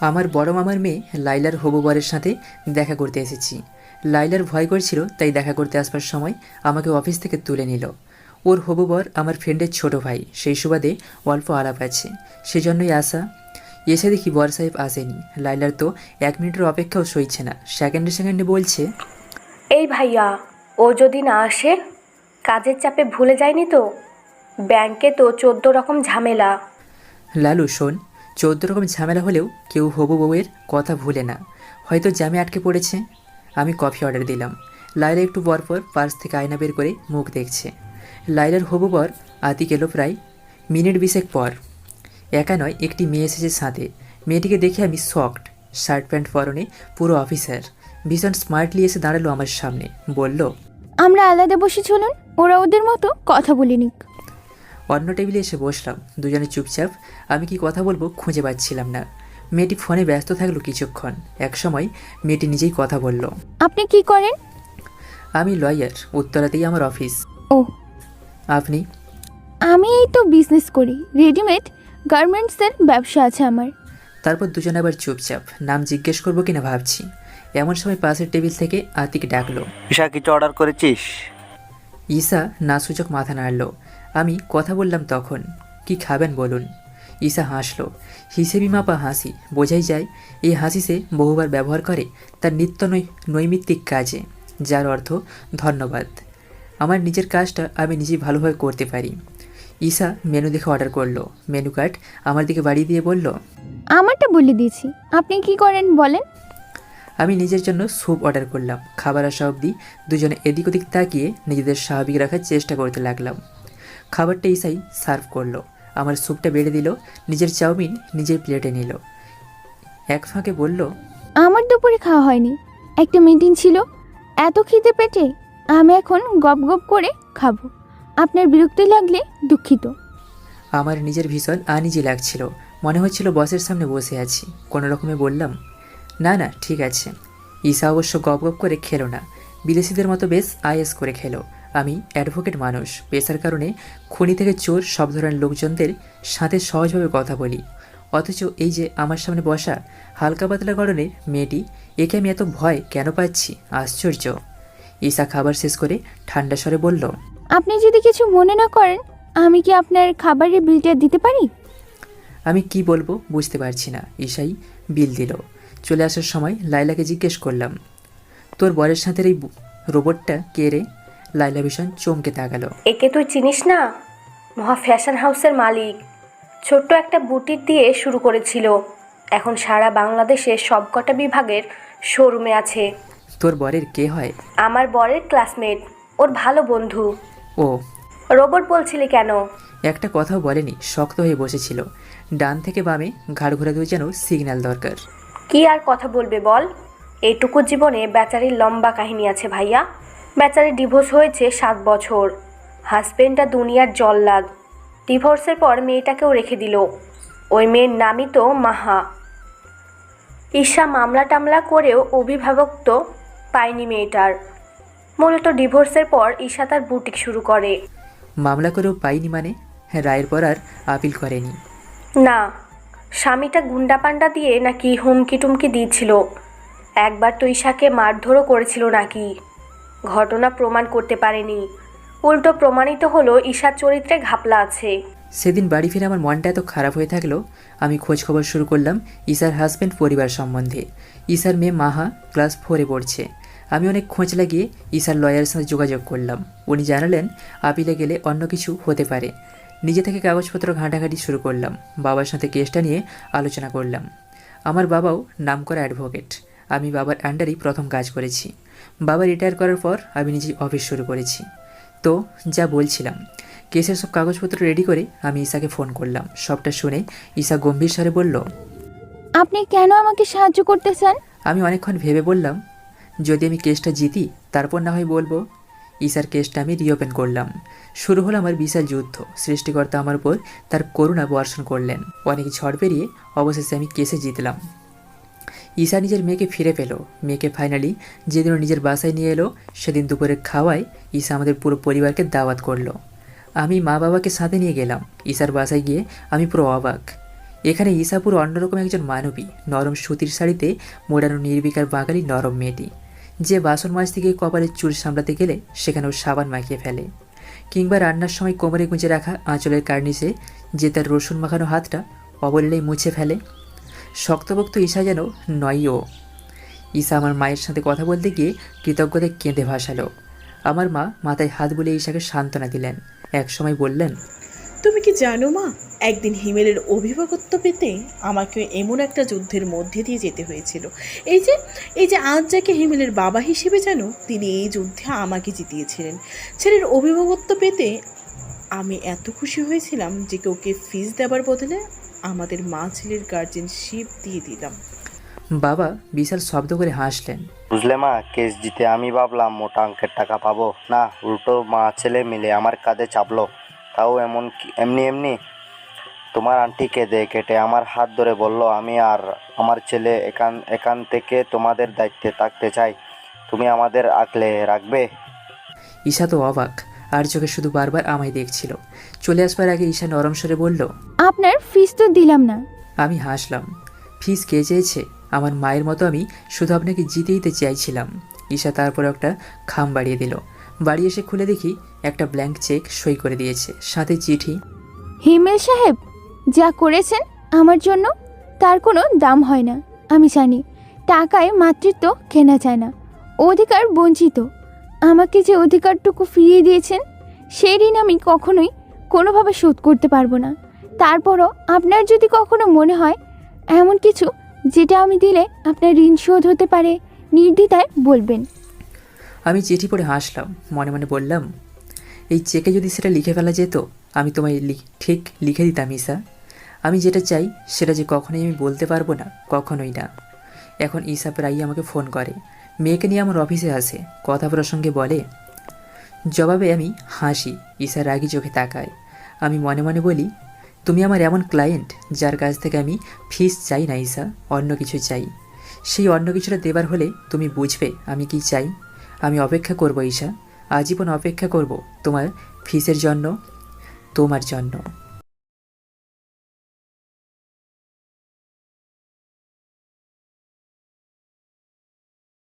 আমার বড় মামার মেয়ে লাইলার হবু বরের সাথে দেখা করতে এসেছি। লাইলার ভয় করছিল তাই দেখা করতে আসবার সময় আমাকে অফিস থেকে তুলে নিল। ওর হবু বর আমার ফ্রেন্ডের ছোট ভাই সেই সুবাদে অল্প আলাপ আছে। সেজন্যই আসা এসে দেখি বর সাহেব আসেনি। লাইলার তো এক মিনিটের অপেক্ষাও সইছে না। সেকেন্ডে সেকেন্ডে বলছে এই ভাইয়া ও যদি না আসে কাজের চাপে ভুলে যায়নি তো? ব্যাংকে তো চোদ্দ রকম ঝামেলা। লালু শোন চৌদ্দ রকম ঝামেলা হলেও কেউ হবু বউয়ের কথা ভুলে না। হয়তো জ্যামে আটকে পড়েছে। আমি কফি অর্ডার দিলাম। লাইলা একটু পর পর পার্স থেকে আয়না বের করে মুখ দেখছে। লাইলার হবু বর আতিক এলো প্রায় মিনিট বিশেক পর। একা নয়, একটি মেয়ে এসেছে সাথে মেয়েটিকে দেখে আমি শকড। শার্ট প্যান্ট পরনে পুরো অফিসার। ভীষণ স্মার্টলি এসে দাঁড়াল আমার সামনে। বলল, আমরা আলাদা বসে চলুন। ওরা ওদের মতো কথা বলিনি অন্য টেবিলে এসে বসলাম। দুজনে চুপচাপ। আমি কি কথা বলব খুঁজে পাচ্ছিলাম না। মেয়েটি ফোনে ব্যস্ত থাকল কিছুক্ষণ। একসময় মেয়েটি নিজেই কথা বলল। আপনি কি করেন? আমি লয়ার উত্তরাতেই আমার অফিস। ও। আপনি? আমি এই তো বিজনেস করি। রেডিমেড গার্মেন্টসের ব্যবসা আছে আমার। তারপর দুজনে আবার চুপচাপ। নাম জিজ্ঞেস করব কিনা ভাবছি। এমন সময় পাশের টেবিল থেকে আতিক ডাকলো। ঈশা কিছু অর্ডার করেছিস? ঈশা না সূচক মাথা নাড়ল। আমি কথা বললাম তখন। কি খাবেন বলুন? ঈশা হাসলো। হিসেবি মাপা হাসি। বোঝাই যায় এই হাসি সে বহুবার ব্যবহার করে তার নিত্য নৈ নৈমিত্তিক কাজে যার অর্থ ধন্যবাদ। আমার নিজের কাজটা আমি নিজে ভালোভাবে করতে পারি। ঈশা মেনু দেখে অর্ডার করল। মেনু কার্ড আমার দিকে বাড়িয়ে দিয়ে বলল আমারটা বলে দিয়েছি। আপনি কি করেন বলেন? আমি নিজের জন্য স্যুপ অর্ডার করলাম। খাবার আসা অবধি দুজনে এদিক ওদিক তাকিয়ে নিজেদের স্বাভাবিক রাখার চেষ্টা করতে লাগলাম। খাবারটা ইসাই সার্ভ করল। আমার স্যুপটা বেড়ে দিল নিজের চাউমিন নিজের প্লেটে নিল। এক ফাঁকে বলল আমার দুপুরে খাওয়া হয়নি। একটা মিটিং ছিল। এত খিদে পেটে আমি এখন গপ গপ করে খাব। আপনার বিরক্তি লাগলে দুঃখিত। আমার নিজের ভীষণ আনিজি লাগছিল। মনে হচ্ছিল বসের সামনে বসে আছি। কোনো রকমে বললাম না না ঠিক আছে। ঈশা অবশ্য গপ গপ করে খেলো না। বিদেশিদের মতো বেশ আইএস করে খেলো। আমি অ্যাডভোকেট মানুষ। পেশার কারণে খুনি থেকে চোর সব ধরনের লোকজনদের সাথে সহজভাবে কথা বলি। অথচ এই যে আমার সামনে বসা হালকা পাতলা গড়নের মেয়েটি একে আমি এত ভয় কেন পাচ্ছি? আশ্চর্য। ঈশা খাবার শেষ করে ঠান্ডা স্বরে বলল আপনি যদি কিছু মনে না করেন আমি কি আপনার খাবারের বিলটা দিতে পারি? আমি কি বলব বুঝতে পারছি না ঈশাই বিল দিল। চলে আসার সময় লাইলাকে জিজ্ঞেস করলাম তোর বরের সাথে এই রোবটটা কে রে? লাইলা ভীষণ চমকে তাকালো। একে তুই চিনিস না? মহা ফ্যাশন হাউসের মালিক। ছোট্ট একটা বুটিক দিয়ে শুরু করেছিল। এখন সারা বাংলাদেশে সবকটা বিভাগের শোরুমে আছে। তোর বরের কে হয়? আমার বরের ক্লাসমেট। ওর ভালো বন্ধু। ও। রোবট বলছিলি কেন? একটা কথাও বলেনি শক্ত হয়ে বসেছিল। ডান থেকে বামে ঘাড় ঘোরাতেও যেন সিগন্যাল দরকার। কি আর কথা বলবে বল? এইটুকু জীবনে বেচারির লম্বা কাহিনী আছে ভাইয়া। বেচারির ডিভোর্স হয়েছে সাত বছর। হাজবেন্ডটা দুনিয়ার জল্লাদ। ডিভোর্সের পর মেয়েটাকেও রেখে দিল। ওই মেয়ের নামই তো মাহা। ঈশা মামলা টামলা করেও অভিভাবক তো পায়নি মেয়েটার। মূলত ডিভোর্সের পর ঈশা তার বুটিক শুরু করে। মামলা করেও পাইনি মানে? হ্যাঁ রায়ের পর আর আপিল করেনি। না স্বামীটা গুন্ডা পান্ডা দিয়ে নাকি হুমকি টুমকি দিয়েছিল একবার তো ঈশাকে মারধরও করেছিল নাকি। ঘটনা প্রমাণ করতে পারেনি। উল্টো প্রমাণিত হলো ঈশার চরিত্রে ঘাপলা আছে। সেদিন বাড়ি ফিরে আমার মনটা এত খারাপ হয়ে থাকল, আমি খোঁজ খবর শুরু করলাম ঈশার হাজব্যান্ড পরিবার সম্বন্ধে। ঈশার মেয়ে মাহা ক্লাস ফোরে পড়ছে। আমি অনেক খোঁজ লাগিয়ে ঈশার লয়ারের সাথে যোগাযোগ করলাম। উনি জানালেন, আপিলে গেলে অন্য কিছু হতে পারে। নিজে থেকে কাগজপত্র ঘাঁটাঘাঁটি শুরু করলাম, বাবার সাথে কেসটা নিয়ে আলোচনা করলাম। আমার বাবাও নামকরা অ্যাডভোকেট আমি বাবার আন্ডারেই প্রথম কাজ করেছি। বাবা রিটায়ার করার পর আমি নিজেই অফিস শুরু করেছি। তো যা বলছিলাম কেসের সব কাগজপত্র রেডি করে আমি ঈশাকে ফোন করলাম। সবটা শুনে ঈশা গম্ভীর স্বরে বলল আপনি কেন আমাকে সাহায্য করতে চান আমি অনেকক্ষণ ভেবে বললাম যদি আমি কেসটা জিতি তারপর না হয় বলব। ঈশার কেসটা আমি রিওপেন করলাম। শুরু হলো আমার বিশাল যুদ্ধ। সৃষ্টিকর্তা আমার উপর তার করুণা বর্ষণ করলেন। অনেক ঝড় পেরিয়ে অবশেষে আমি কেসে জিতলাম। ঈশা নিজের মেয়েকে ফিরে পেল। মেয়েকে ফাইনালি যেদিন নিজের বাসায় নিয়ে এলো, সেদিন দুপুরে খাওয়ায় ঈশা আমাদের পুরো পরিবারকে দাওয়াত করল। আমি মা বাবাকে সাথে নিয়ে গেলাম। ঈশার বাসায় গিয়ে আমি পুরো অবাক। এখানে ঈশা পুরো অন্যরকম একজন মানবী। নরম সুতির শাড়িতে মোড়ানো নির্বিকার বাঙালি নরম মেয়েটি। যে বাসন মাছ থেকে কপালের চুল সামলাতে গেলে সেখানেও সাবান মাখিয়ে ফেলে। কিংবা রান্নার সময় কোমরে গুঁজে রাখা আঁচলের কার্নিসে যে তার রসুন মাখানো হাতটা অবলীলায় মুছে ফেলে শক্তভক্ত ঈশা যেন নয় ও ঈশা আমার মায়ের সাথে কথা বলতে গিয়ে কৃতজ্ঞতায় কেঁদে ভাসালো। আমার মা মাথায় হাত বুলিয়ে ঈশাকে সান্ত্বনা দিলেন। এক সময় বললেন, তুমি কি জানো মা, একদিন হিমেলের অভিভাবকত্ব পেতে আমাকে এমন একটা যুদ্ধের মধ্যে দিয়ে যেতে হয়েছিল। এই যে এই যে আজ যাকে হিমেলের বাবা হিসেবে জানো তিনি এই যুদ্ধে আমাকে জিতিয়েছিলেন। ছেলের অভিভাবকত্ব পেতে আমি এত খুশি হয়েছিলাম যে ওকে ফিস দেওয়ার বদলে আমাদের মা ছেলের গার্জেনশিপ দিয়ে দিলাম। বাবা বিশাল শব্দ করে হাসলেন। বুঝলে মা কেস জিতে আমি ভাবলাম মোটা অঙ্কের টাকা পাবো। না উল্টো মা ছেলে মিলে আমার কাঁধে চাপলো। তাও এমন কি- এমনি এমনি? তোমার আন্টি কেঁদে কেটে আমার হাত ধরে বলল আমি আর আমার ছেলে এখান এখান থেকে তোমাদের দায়িত্বে থাকতে চাই। তুমি আমাদের আঁকলে রাখবে? ঈশা তো অবাক। আর চোখে শুধু বারবার আমায় দেখছিল। চলে আসবার আগে ঈশা নরম স্বরে বলল আপনার ফিস তো দিলাম না। আমি হাসলাম। ফিস কে চেয়েছে? আমার মায়ের মতো আমি শুধু আপনাকে জিতে দিতে চাইছিলাম। ঈশা তারপর একটা খাম বাড়িয়ে দিল। বাড়ি এসে খুলে দেখি একটা ব্ল্যাঙ্ক চেক সই করে দিয়েছে। সাথে চিঠি হিমেল সাহেব যা করেছেন আমার জন্য তার কোনো দাম হয় না। আমি জানি টাকায় মাতৃত্ব কেনা যায় না। অধিকার বঞ্চিত। আমাকে যে অধিকারটুকু ফিরিয়ে দিয়েছেন সেই ঋণ আমি কখনোই কোনোভাবে শোধ করতে পারব না। তারপরও আপনার যদি কখনো মনে হয় এমন কিছু যেটা আমি দিলে আপনার ঋণ শোধ হতে পারে, নির্দ্বিধায় বলবেন। আমি চিঠি পড়ে হাসলাম, মনে মনে বললাম, এই চেকে যদি সেটা লিখে ফেলা যেত, আমি তোমায় ঠিক লিখে দিতাম ঈশা আমি যেটা চাই, সেটা যে কখনোই আমি বলতে পারব না, কখনোই না। এখন ঈশা প্রায়ই আমাকে ফোন করে মেয়েকে নিয়ে আমার অফিসে আসে, কথা প্রসঙ্গে বলে, জবাবে আমি হাসি, ঈশা রাগি চোখে তাকায়। আমি মনে মনে বলি, তুমি আমার এমন ক্লায়েন্ট যার কাছ থেকে আমি ফিস চাই না, ঈশা, অন্য কিছু চাই। সেই অন্য কিছুটা দেবার হলে তুমি বুঝবে আমি কি চাই। আমি অপেক্ষা করব, ঈশা। আজীবন অপেক্ষা করব তোমার ফিসের জন্য, তোমার জন্য।